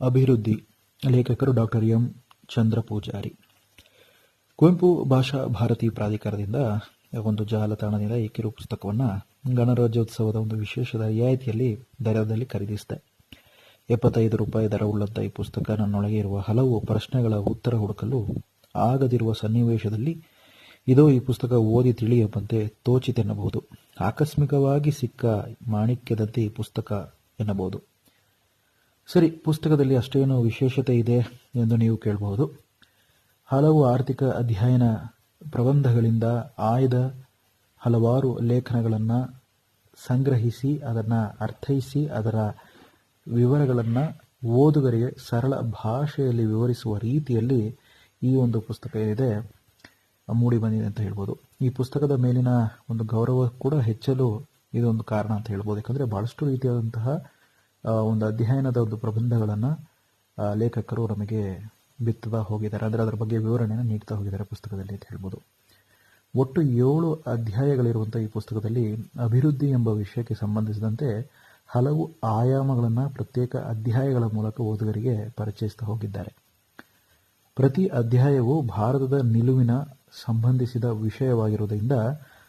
ಅಭಿವೃದ್ಧಿ. ಲೇಖಕರು doctor M. Chandra Poojari Kuvempu Bhasha Bharati ಪ್ರಾಧಿಕಾರದಿಂದ ಒಂದು ಜಾಲತಾಣದಿಂದ ಈ ಕಿರು ಪುಸ್ತಕವನ್ನು ಗಣರಾಜ್ಯೋತ್ಸವದ ಒಂದು ವಿಶೇಷ ರಿಯಾಯಿತಿಯಲ್ಲಿ ದರದಲ್ಲಿ ಖರೀದಿಸಿದೆ. ಎಪ್ಪತ್ತೈದು ರೂಪಾಯಿ ದರವುಳ್ಳಂಥ ಈ ಪುಸ್ತಕ ನನ್ನೊಳಗೆ ಇರುವ ಹಲವು ಪ್ರಶ್ನೆಗಳ ಉತ್ತರ ಹುಡುಕಲು ಆಗದಿರುವ ಸನ್ನಿವೇಶದಲ್ಲಿ ಇದೋ ಈ ಪುಸ್ತಕ ಓದಿ ತಿಳಿಯಬಂತೆ ತೋಚಿತೆನ್ನಬಹುದು. ಆಕಸ್ಮಿಕವಾಗಿ ಸಿಕ್ಕ ಮಾಣಿಕ್ಯದಂತೆ ಈ ಪುಸ್ತಕ ಎನ್ನಬಹುದು. ಸರಿ, ಪುಸ್ತಕದಲ್ಲಿ ಅಷ್ಟೇನು ವಿಶೇಷತೆ ಇದೆ ಎಂದು ನೀವು ಕೇಳಬಹುದು. ಹಲವು ಆರ್ಥಿಕ ಅಧ್ಯಯನ ಪ್ರಬಂಧಗಳಿಂದ ಆಯ್ದ ಹಲವಾರು ಲೇಖನಗಳನ್ನು ಸಂಗ್ರಹಿಸಿ, ಅದನ್ನು ಅರ್ಥೈಸಿ, ಅದರ ವಿವರಗಳನ್ನು ಓದುಗರಿಗೆ ಸರಳ ಭಾಷೆಯಲ್ಲಿ ವಿವರಿಸುವ ರೀತಿಯಲ್ಲಿ ಈ ಒಂದು ಪುಸ್ತಕ ಏನಿದೆ, ಮೂಡಿ ಬಂದಿದೆ ಅಂತ ಹೇಳ್ಬೋದು. ಈ ಪುಸ್ತಕದ ಮೇಲಿನ ಒಂದು ಗೌರವ ಕೂಡ ಹೆಚ್ಚಲು ಇದೊಂದು ಕಾರಣ ಅಂತ ಹೇಳ್ಬೋದು. ಯಾಕಂದರೆ ಭಾಳಷ್ಟು ರೀತಿಯಾದಂತಹ ಒಂದು ಅಧ್ಯಯನದ ಒಂದು ಪ್ರಬಂಧಗಳನ್ನು ಲೇಖಕರು ನಮಗೆ ಬಿತ್ತುತ್ತಾ ಹೋಗಿದ್ದಾರೆ. ಅಂದರೆ ಅದರ ಬಗ್ಗೆ ವಿವರಣೆಯನ್ನು ನೀಡ್ತಾ ಹೋಗಿದ್ದಾರೆ ಪುಸ್ತಕದಲ್ಲಿ ಅಂತ ಹೇಳ್ಬೋದು. ಒಟ್ಟು ಏಳು ಅಧ್ಯಾಯಗಳಿರುವಂಥ ಈ ಪುಸ್ತಕದಲ್ಲಿ ಅಭಿವೃದ್ಧಿ ಎಂಬ ವಿಷಯಕ್ಕೆ ಸಂಬಂಧಿಸಿದಂತೆ ಹಲವು ಆಯಾಮಗಳನ್ನು ಪ್ರತ್ಯೇಕ ಅಧ್ಯಾಯಗಳ ಮೂಲಕ ಓದುಗರಿಗೆ ಪರಿಚಯಿಸ್ತಾ ಹೋಗಿದ್ದಾರೆ. ಪ್ರತಿ ಅಧ್ಯಾಯವು ಭಾರತದ ನಿಲುವಿನ ಸಂಬಂಧಿಸಿದ ವಿಷಯವಾಗಿರುವುದರಿಂದ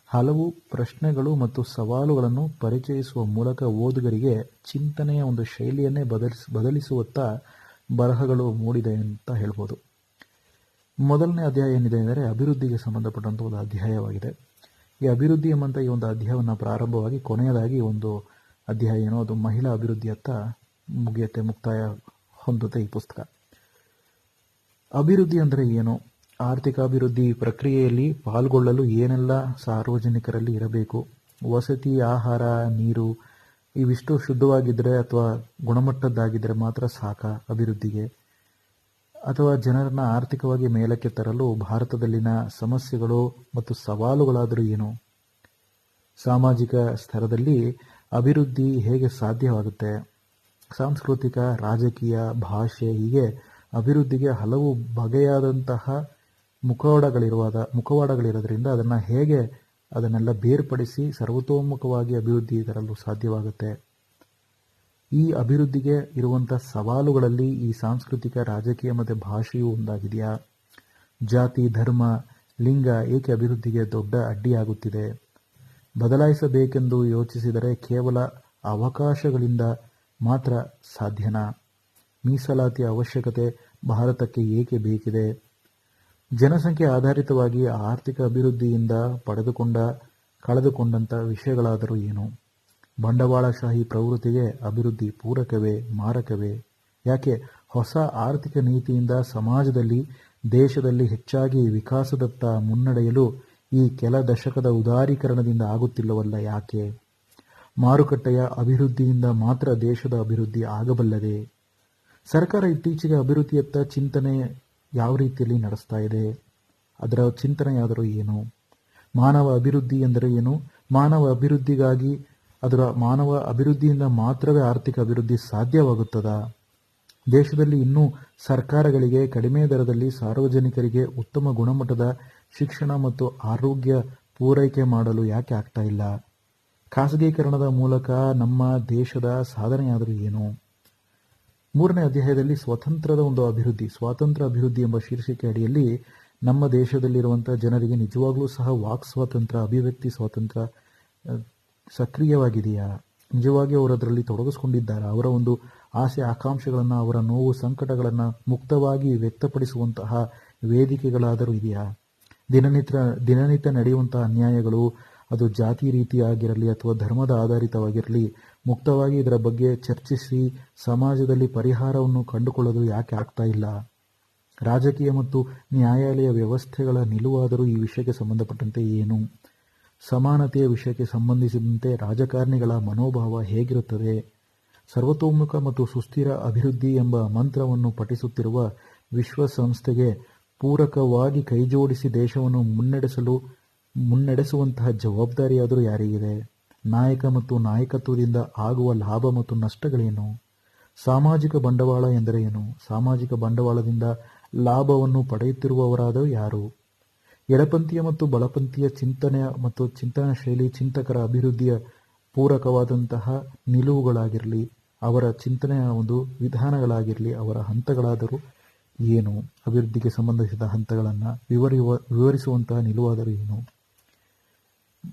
ಹಲವು ಪ್ರಶ್ನೆಗಳು ಮತ್ತು ಸವಾಲುಗಳನ್ನು ಪರಿಚಯಿಸುವ ಮೂಲಕ ಓದುಗರಿಗೆ ಚಿಂತನೆಯ ಒಂದು ಶೈಲಿಯನ್ನೇ ಬದಲಿಸ್, ಬದಲಿಸುವತ್ತ ಬರಹಗಳು ಮೂಡಿದೆ ಅಂತ ಹೇಳ್ಬೋದು. ಮೊದಲನೇ ಅಧ್ಯಾಯ ಏನಿದೆ ಅಂದರೆ ಅಭಿವೃದ್ಧಿಗೆ ಸಂಬಂಧಪಟ್ಟಂಥ ಒಂದು ಅಧ್ಯಾಯವಾಗಿದೆ. ಈ ಅಭಿವೃದ್ಧಿ ಎಂಬಂಥ ಈ ಒಂದು ಅಧ್ಯಾಯವನ್ನು ಪ್ರಾರಂಭವಾಗಿ ಕೊನೆಯದಾಗಿ ಒಂದು ಅಧ್ಯಾಯ ಏನೋ ಅದು ಮಹಿಳಾ ಅಭಿವೃದ್ಧಿಯತ್ತ ಮುಗಿಯತ್ತೆ, ಮುಕ್ತಾಯ ಹೊಂದುತ್ತೆ ಈ ಪುಸ್ತಕ. ಅಭಿವೃದ್ಧಿ ಅಂದರೆ ಏನು? ಆರ್ಥಿಕ ಅಭಿವೃದ್ಧಿ ಪ್ರಕ್ರಿಯೆಯಲ್ಲಿ ಪಾಲ್ಗೊಳ್ಳಲು ಏನೆಲ್ಲ ಸಾರ್ವಜನಿಕರಲ್ಲಿ ಇರಬೇಕು? ವಸತಿ, ಆಹಾರ, ನೀರು ಇವಿಷ್ಟು ಶುದ್ಧವಾಗಿದ್ದರೆ ಅಥವಾ ಗುಣಮಟ್ಟದ್ದಾಗಿದ್ದರೆ ಮಾತ್ರ ಸಾಕ ಅಭಿವೃದ್ಧಿಗೆ? ಅಥವಾ ಜನರನ್ನು ಆರ್ಥಿಕವಾಗಿ ಮೇಲಕ್ಕೆ ತರಲು ಭಾರತದಲ್ಲಿನ ಸಮಸ್ಯೆಗಳು ಮತ್ತು ಸವಾಲುಗಳಾದರೂ ಏನು? ಸಾಮಾಜಿಕ ಸ್ತರದಲ್ಲಿ ಅಭಿವೃದ್ಧಿ ಹೇಗೆ ಸಾಧ್ಯವಾಗುತ್ತೆ? ಸಾಂಸ್ಕೃತಿಕ, ರಾಜಕೀಯ, ಭಾಷೆ ಹೀಗೆ ಅಭಿವೃದ್ಧಿಗೆ ಹಲವು ಬಗೆಯಾದಂತಹ ಮುಖವಾಡಗಳಿರುವಾಗ, ಮುಖವಾಡಗಳಿರೋದ್ರಿಂದ ಅದನ್ನು ಹೇಗೆ ಅದನ್ನೆಲ್ಲ ಬೇರ್ಪಡಿಸಿ ಸರ್ವತೋಮುಖವಾಗಿ ಅಭಿವೃದ್ಧಿ ತರಲು ಸಾಧ್ಯವಾಗುತ್ತೆ. ಈ ಅಭಿವೃದ್ಧಿಗೆ ಇರುವಂಥ ಸವಾಲುಗಳಲ್ಲಿ ಈ ಸಾಂಸ್ಕೃತಿಕ, ರಾಜಕೀಯ ಮತ್ತು ಭಾಷೆಯೂ ಒಂದಾಗಿದೆಯಾ? ಜಾತಿ, ಧರ್ಮ, ಲಿಂಗ ಏಕೆ ಅಭಿವೃದ್ಧಿಗೆ ದೊಡ್ಡ ಅಡ್ಡಿಯಾಗುತ್ತಿದೆ? ಬದಲಾಯಿಸಬೇಕೆಂದು ಯೋಚಿಸಿದರೆ ಕೇವಲ ಅವಕಾಶಗಳಿಂದ ಮಾತ್ರ ಸಾಧ್ಯನಾ? ಮೀಸಲಾತಿಯ ಅವಶ್ಯಕತೆ ಭಾರತಕ್ಕೆ ಏಕೆ ಬೇಕಿದೆ? ಜನಸಂಖ್ಯೆ ಆಧಾರಿತವಾಗಿ ಆರ್ಥಿಕ ಅಭಿವೃದ್ಧಿಯಿಂದ ಪಡೆದುಕೊಂಡ ಕಳೆದುಕೊಂಡಂಥ ವಿಷಯಗಳಾದರೂ ಏನು? ಬಂಡವಾಳಶಾಹಿ ಪ್ರವೃತ್ತಿಗೆ ಅಭಿವೃದ್ಧಿ ಪೂರಕವೇ, ಮಾರಕವೇ? ಯಾಕೆ ಹೊಸ ಆರ್ಥಿಕ ನೀತಿಯಿಂದ ಸಮಾಜದಲ್ಲಿ, ದೇಶದಲ್ಲಿ ಹೆಚ್ಚಾಗಿ ವಿಕಾಸದತ್ತ ಮುನ್ನಡೆಯಲು ಈ ಕೆಲ ದಶಕದ ಉದಾರೀಕರಣದಿಂದ ಆಗುತ್ತಿಲ್ಲವಲ್ಲ ಯಾಕೆ? ಮಾರುಕಟ್ಟೆಯ ಅಭಿವೃದ್ಧಿಯಿಂದ ಮಾತ್ರ ದೇಶದ ಅಭಿವೃದ್ಧಿ ಆಗಬಲ್ಲದೆ. ಸರ್ಕಾರ ಇತ್ತೀಚೆಗೆ ಅಭಿವೃದ್ಧಿಯತ್ತ ಚಿಂತನೆ ಯಾವ ರೀತಿಯಲ್ಲಿ ನಡೆಸ್ತಾ ಇದೆ? ಅದರ ಚಿಂತನೆಯಾದರೂ ಏನು? ಮಾನವ ಅಭಿವೃದ್ಧಿ ಎಂದರೆ ಏನು? ಮಾನವ ಅಭಿವೃದ್ಧಿಗಾಗಿ, ಅದರ ಮಾನವ ಅಭಿವೃದ್ಧಿಯಿಂದ ಮಾತ್ರವೇ ಆರ್ಥಿಕ ಅಭಿವೃದ್ಧಿ ಸಾಧ್ಯವಾಗುತ್ತದೆ? ದೇಶದಲ್ಲಿ ಇನ್ನೂ ಸರ್ಕಾರಗಳಿಗೆ ಕಡಿಮೆ ದರದಲ್ಲಿ ಸಾರ್ವಜನಿಕರಿಗೆ ಉತ್ತಮ ಗುಣಮಟ್ಟದ ಶಿಕ್ಷಣ ಮತ್ತು ಆರೋಗ್ಯ ಪೂರೈಕೆ ಮಾಡಲು ಯಾಕೆ ಆಗ್ತಾ ಇಲ್ಲ? ಖಾಸಗೀಕರಣದ ಮೂಲಕ ನಮ್ಮ ದೇಶದ ಸಾಧನೆಯಾದರೂ ಏನು? ಮೂರನೇ ಅಧ್ಯಾಯದಲ್ಲಿ ಸ್ವತಂತ್ರದ ಒಂದು ಅಭಿವೃದ್ಧಿ, ಸ್ವಾತಂತ್ರ್ಯ ಅಭಿವೃದ್ಧಿ ಎಂಬ ಶೀರ್ಷಿಕೆ ಅಡಿಯಲ್ಲಿ ನಮ್ಮ ದೇಶದಲ್ಲಿರುವಂಥ ಜನರಿಗೆ ನಿಜವಾಗ್ಲೂ ಸಹ ವಾಕ್ ಸ್ವಾತಂತ್ರ್ಯ, ಅಭಿವ್ಯಕ್ತಿ ಸ್ವಾತಂತ್ರ್ಯ ಸಕ್ರಿಯವಾಗಿದೆಯಾ? ನಿಜವಾಗಿ ಅವರು ಅದರಲ್ಲಿ ತೊಡಗಿಸ್ಕೊಂಡಿದ್ದಾರಾ? ಅವರ ಒಂದು ಆಸೆ, ಆಕಾಂಕ್ಷೆಗಳನ್ನು, ಅವರ ನೋವು, ಸಂಕಟಗಳನ್ನು ಮುಕ್ತವಾಗಿ ವ್ಯಕ್ತಪಡಿಸುವಂತಹ ವೇದಿಕೆಗಳಾದರೂ ಇದೆಯಾ? ದಿನನಿತ್ಯ ದಿನನಿತ್ಯ ನಡೆಯುವಂತಹ ಅನ್ಯಾಯಗಳು ಅದು ಜಾತಿ ರೀತಿಯಾಗಿರಲಿ ಅಥವಾ ಧರ್ಮದ ಆಧಾರಿತವಾಗಿರಲಿ ಮುಕ್ತವಾಗಿ ಇದರ ಬಗ್ಗೆ ಚರ್ಚಿಸಿ ಸಮಾಜದಲ್ಲಿ ಪರಿಹಾರವನ್ನು ಕಂಡುಕೊಳ್ಳಲು ಯಾಕೆ ಆಗ್ತಾ ಇಲ್ಲ? ರಾಜಕೀಯ ಮತ್ತು ನ್ಯಾಯಾಲಯ ವ್ಯವಸ್ಥೆಗಳ ನಿಲುವಾದರೂ ಈ ವಿಷಯಕ್ಕೆ ಸಂಬಂಧಪಟ್ಟಂತೆ ಏನು? ಸಮಾನತೆಯ ವಿಷಯಕ್ಕೆ ಸಂಬಂಧಿಸಿದಂತೆ ರಾಜಕಾರಣಿಗಳ ಮನೋಭಾವ ಹೇಗಿರುತ್ತದೆ? ಸರ್ವತೋಮುಖ ಮತ್ತು ಸುಸ್ಥಿರ ಅಭಿವೃದ್ಧಿ ಎಂಬ ಮಂತ್ರವನ್ನು ಪಠಿಸುತ್ತಿರುವ ವಿಶ್ವಸಂಸ್ಥೆಗೆ ಪೂರಕವಾಗಿ ಕೈಜೋಡಿಸಿ ದೇಶವನ್ನು ಮುನ್ನಡೆಸಲು ಮುನ್ನಡೆಸುವಂತಹ ಜವಾಬ್ದಾರಿಯಾದರೂ ಯಾರಿಗಿದೆ ನಾಯಕ ಮತ್ತು ನಾಯಕತ್ವದಿಂದ ಆಗುವ ಲಾಭ ಮತ್ತು ನಷ್ಟಗಳೇನು? ಸಾಮಾಜಿಕ ಬಂಡವಾಳ ಎಂದರೆ ಏನು? ಸಾಮಾಜಿಕ ಬಂಡವಾಳದಿಂದ ಲಾಭವನ್ನು ಪಡೆಯುತ್ತಿರುವವರಾದರೂ ಯಾರು? ಎಡಪಂಥೀಯ ಮತ್ತು ಬಲಪಂಥೀಯ ಚಿಂತನೆಯ ಮತ್ತು ಚಿಂತನಾ ಶೈಲಿ ಚಿಂತಕರ ಅಭಿವೃದ್ಧಿಯ ಪೂರಕವಾದಂತಹ ನಿಲುವುಗಳಾಗಿರಲಿ, ಅವರ ಚಿಂತನೆಯ ಒಂದು ವಿಧಾನಗಳಾಗಿರಲಿ, ಅವರ ಹಂತಗಳಾದರೂ ಏನು? ಅಭಿವೃದ್ಧಿಗೆ ಸಂಬಂಧಿಸಿದ ಹಂತಗಳನ್ನು ವಿವರಿವ ವಿವರಿಸುವಂತಹ ನಿಲುವಾದರೂ ಏನು?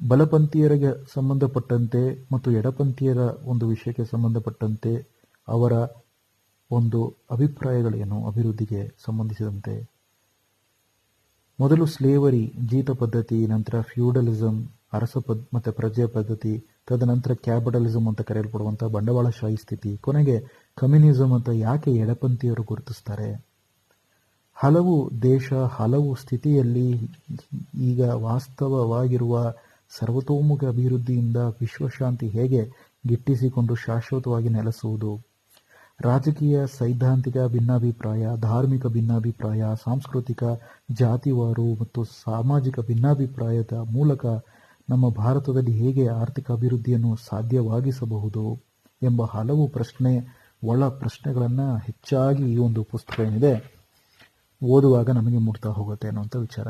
ಬಲಪಂಥೀಯರಿಗೆ ಸಂಬಂಧಪಟ್ಟಂತೆ ಮತ್ತು ಎಡಪಂಥೀಯರ ಒಂದು ವಿಷಯಕ್ಕೆ ಸಂಬಂಧಪಟ್ಟಂತೆ ಅವರ ಒಂದು ಅಭಿಪ್ರಾಯಗಳೇನು ಅಭಿವೃದ್ಧಿಗೆ ಸಂಬಂಧಿಸಿದಂತೆ? ಮೊದಲು ಸ್ಲೇವರಿ, ಜೀತ ಪದ್ಧತಿ, ನಂತರ ಫ್ಯೂಡಲಿಸಂ, ಅರಸ ಪದ್, ಮತ್ತು ಪ್ರಜೆ ಪದ್ಧತಿ, ತದನಂತರ ಕ್ಯಾಪಿಟಲಿಸಂ ಅಂತ ಕರೆಯಲ್ಪಡುವಂಥ ಬಂಡವಾಳಶಾಹಿ ಸ್ಥಿತಿ, ಕೊನೆಗೆ ಕಮ್ಯುನಿಸಂ ಅಂತ ಯಾಕೆ ಎಡಪಂಥೀಯರು ಗುರುತಿಸ್ತಾರೆ? ಹಲವು ದೇಶ, ಹಲವು ಸ್ಥಿತಿಯಲ್ಲಿ ಈಗ ವಾಸ್ತವವಾಗಿರುವ ಸರ್ವತೋಮುಖ ಅಭಿವೃದ್ಧಿಯಿಂದ ವಿಶ್ವಶಾಂತಿ ಹೇಗೆ ಗಿಟ್ಟಿಸಿಕೊಂಡು ಶಾಶ್ವತವಾಗಿ ನೆಲೆಸುವುದು? ರಾಜಕೀಯ ಸೈದ್ಧಾಂತಿಕ ಭಿನ್ನಾಭಿಪ್ರಾಯ, ಧಾರ್ಮಿಕ ಭಿನ್ನಾಭಿಪ್ರಾಯ, ಸಾಂಸ್ಕೃತಿಕ ಜಾತಿವಾರು ಮತ್ತು ಸಾಮಾಜಿಕ ಭಿನ್ನಾಭಿಪ್ರಾಯದ ಮೂಲಕ ನಮ್ಮ ಭಾರತದಲ್ಲಿ ಹೇಗೆ ಆರ್ಥಿಕ ಅಭಿವೃದ್ಧಿಯನ್ನು ಸಾಧ್ಯವಾಗಿಸಬಹುದು ಎಂಬ ಹಲವು ಪ್ರಶ್ನೆ ಒಳ ಪ್ರಶ್ನೆಗಳನ್ನು ಹೆಚ್ಚಾಗಿ ಈ ಒಂದು ಪುಸ್ತಕ ಏನಿದೆ ಓದುವಾಗ ನಮಗೆ ಮುಡ್ತಾ ಹೋಗುತ್ತೆ ಅನ್ನುವಂಥ ವಿಚಾರ.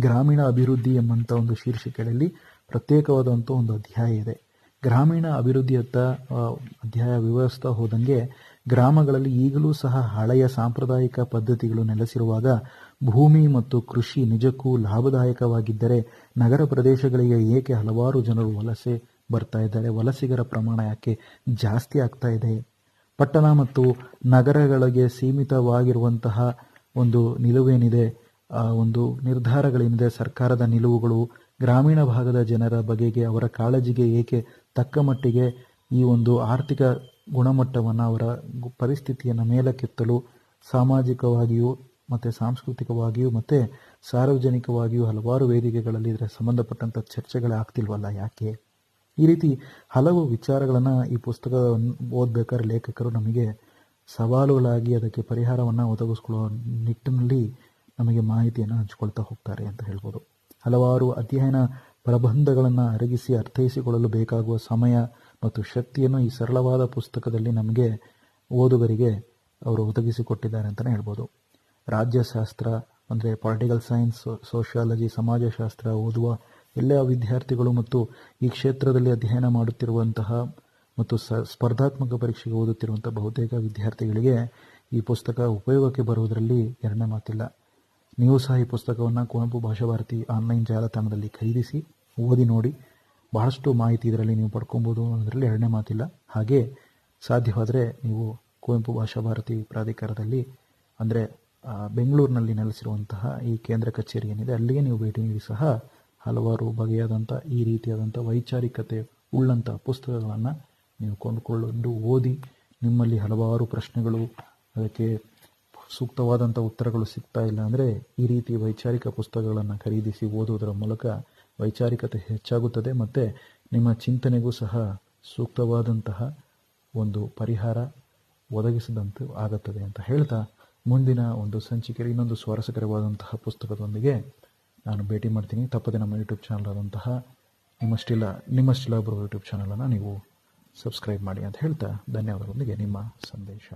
ಗ್ರಾಮೀಣ ಅಭಿವೃದ್ಧಿ ಎಂಬಂಥ ಒಂದು ಶೀರ್ಷಿಕೆಯಲ್ಲಿ ಪ್ರತ್ಯೇಕವಾದಂಥ ಒಂದು ಅಧ್ಯಾಯ ಇದೆ. ಗ್ರಾಮೀಣ ಅಭಿವೃದ್ಧಿಯತ್ತ ಅಧ್ಯಾಯ ವಿವರಿಸ್ತಾ ಹೋದಂಗೆ ಗ್ರಾಮಗಳಲ್ಲಿ ಈಗಲೂ ಸಹ ಹಳೆಯ ಸಾಂಪ್ರದಾಯಿಕ ಪದ್ಧತಿಗಳು ನೆಲೆಸಿರುವಾಗ ಭೂಮಿ ಮತ್ತು ಕೃಷಿ ನಿಜಕ್ಕೂ ಲಾಭದಾಯಕವಾಗಿದ್ದರೆ ನಗರ ಪ್ರದೇಶಗಳಿಗೆ ಏಕೆ ಹಲವಾರು ಜನರು ವಲಸೆ ಬರ್ತಾ ಇದ್ದಾರೆ, ವಲಸಿಗರ ಪ್ರಮಾಣ ಯಾಕೆ ಜಾಸ್ತಿ ಆಗ್ತಾ ಇದೆ? ಪಟ್ಟಣ ಮತ್ತು ನಗರಗಳಿಗೆ ಸೀಮಿತವಾಗಿರುವಂತಹ ಒಂದು ನಿಲುವೇನಿದೆ? ಒಂದು ನಿರ್ಧಾರಗಳೇನಿದೆ ಸರ್ಕಾರದ ನಿಲುವುಗಳು ಗ್ರಾಮೀಣ ಭಾಗದ ಜನರ ಬಗೆಗೆ ಅವರ ಕಾಳಜಿಗೆ ಏಕೆ ತಕ್ಕ ಮಟ್ಟಿಗೆ ಈ ಒಂದು ಆರ್ಥಿಕ ಗುಣಮಟ್ಟವನ್ನು ಅವರ ಪರಿಸ್ಥಿತಿಯನ್ನು ಮೇಲಕ್ಕೆತ್ತಲು ಸಾಮಾಜಿಕವಾಗಿಯೂ ಮತ್ತು ಸಾಂಸ್ಕೃತಿಕವಾಗಿಯೂ ಮತ್ತು ಸಾರ್ವಜನಿಕವಾಗಿಯೂ ಹಲವಾರು ವೇದಿಕೆಗಳಲ್ಲಿ ಇದರ ಸಂಬಂಧಪಟ್ಟಂಥ ಚರ್ಚೆಗಳೇ ಆಗ್ತಿಲ್ವಲ್ಲ ಯಾಕೆ? ಈ ರೀತಿ ಹಲವು ವಿಚಾರಗಳನ್ನು ಈ ಪುಸ್ತಕ ಓದಬೇಕಾದ್ರೆ ಲೇಖಕರು ನಮಗೆ ಸವಾಲುಗಳಾಗಿ ಅದಕ್ಕೆ ಪರಿಹಾರವನ್ನು ಒದಗಿಸ್ಕೊಳ್ಳೋ ನಿಟ್ಟಿನಲ್ಲಿ ನಮಗೆ ಮಾಹಿತಿಯನ್ನು ಹಂಚಿಕೊಳ್ತಾ ಹೋಗ್ತಾರೆ ಅಂತ ಹೇಳ್ಬೋದು. ಹಲವಾರು ಅಧ್ಯಯನ ಪ್ರಬಂಧಗಳನ್ನು ಅರಗಿಸಿ ಅರ್ಥೈಸಿಕೊಳ್ಳಲು ಬೇಕಾಗುವ ಸಮಯ ಮತ್ತು ಶಕ್ತಿಯನ್ನು ಈ ಸರಳವಾದ ಪುಸ್ತಕದಲ್ಲಿ ನಮಗೆ ಓದುಗರಿಗೆ ಅವರು ಒದಗಿಸಿಕೊಟ್ಟಿದ್ದಾರೆ ಅಂತಲೇ ಹೇಳ್ಬೋದು. ರಾಜ್ಯಶಾಸ್ತ್ರ, ಅಂದರೆ ಪೊಲಿಟಿಕಲ್ ಸೈನ್ಸ್ ಸೋಷಿಯಾಲಜಿ ಸಮಾಜಶಾಸ್ತ್ರ ಓದುವ ಎಲ್ಲ ವಿದ್ಯಾರ್ಥಿಗಳು ಮತ್ತು ಈ ಕ್ಷೇತ್ರದಲ್ಲಿ ಅಧ್ಯಯನ ಮಾಡುತ್ತಿರುವಂತಹ ಮತ್ತು ಸ, ಸ್ಪರ್ಧಾತ್ಮಕ ಪರೀಕ್ಷೆಗೆ ಓದುತ್ತಿರುವಂಥ ಬಹುತೇಕ ವಿದ್ಯಾರ್ಥಿಗಳಿಗೆ ಈ ಪುಸ್ತಕ ಉಪಯೋಗಕ್ಕೆ ಬರುವುದರಲ್ಲಿ ಎರಡನೇ ಮಾತಿಲ್ಲ. ನೀವು ಸಹ ಈ ಪುಸ್ತಕವನ್ನು ಕುವೆಂಪು ಭಾಷಾ ಭಾರತಿ ಆನ್ಲೈನ್ ಜಾಲತಾಣದಲ್ಲಿ ಖರೀದಿಸಿ, ಓದಿ ನೋಡಿ, ಬಹಳಷ್ಟು ಮಾಹಿತಿ ಇದರಲ್ಲಿ ನೀವು ಪಡ್ಕೊಬೋದು ಅನ್ನೋದರಲ್ಲಿ ಎರಡನೇ ಮಾತಿಲ್ಲ. ಹಾಗೆ ಸಾಧ್ಯವಾದರೆ ನೀವು ಕುವೆಂಪು ಭಾಷಾ ಭಾರತಿ ಪ್ರಾಧಿಕಾರದಲ್ಲಿ, ಅಂದರೆ ಬೆಂಗಳೂರಿನಲ್ಲಿ ನೆಲೆಸಿರುವಂತಹ ಈ ಕೇಂದ್ರ ಕಚೇರಿ ಏನಿದೆ ಅಲ್ಲಿಗೆ ನೀವು ಭೇಟಿ ನೀಡಿ ಸಹ ಹಲವಾರು ಬಗೆಯಾದಂಥ ಈ ರೀತಿಯಾದಂಥ ವೈಚಾರಿಕತೆ ಉಳ್ಳಂಥ ಪುಸ್ತಕಗಳನ್ನು ನೀವು ಕೊಂಡುಕೊಂಡು ಓದಿ, ನಿಮ್ಮಲ್ಲಿ ಹಲವಾರು ಪ್ರಶ್ನೆಗಳು ಅದಕ್ಕೆ ಸೂಕ್ತವಾದಂಥ ಉತ್ತರಗಳು ಸಿಗ್ತಾ ಇಲ್ಲ ಅಂದರೆ ಈ ರೀತಿ ವೈಚಾರಿಕ ಪುಸ್ತಕಗಳನ್ನು ಖರೀದಿಸಿ ಓದುವುದರ ಮೂಲಕ ವೈಚಾರಿಕತೆ ಹೆಚ್ಚಾಗುತ್ತದೆ ಮತ್ತು ನಿಮ್ಮ ಚಿಂತನೆಗೂ ಸಹ ಸೂಕ್ತವಾದಂತಹ ಒಂದು ಪರಿಹಾರ ಒದಗಿಸಿದಂತೆ ಆಗುತ್ತದೆ ಅಂತ ಹೇಳ್ತಾ ಮುಂದಿನ ಒಂದು ಸಂಚಿಕೆಯಲ್ಲಿ ಇನ್ನೊಂದು ಸ್ವಾರಸ್ಯಕರವಾದಂತಹ ಪುಸ್ತಕದೊಂದಿಗೆ ನಾನು ಭೇಟಿ ಮಾಡ್ತೀನಿ. ತಪ್ಪದೆ ನಮ್ಮ ಯೂಟ್ಯೂಬ್ ಚಾನಲ್ ಆದಂತಹ ನಿಮ್ಮಷ್ಟಿಲ್ಲ ನಿಮ್ಮಷ್ಟಿಲ್ಲ ಬರುವ ಯೂಟ್ಯೂಬ್ ಚಾನಲನ್ನು ನೀವು ಸಬ್ಸ್ಕ್ರೈಬ್ ಮಾಡಿ ಅಂತ ಹೇಳ್ತಾ ಧನ್ಯವಾದಗಳೊಂದಿಗೆ ನಿಮ್ಮ ಸಂದೇಶ.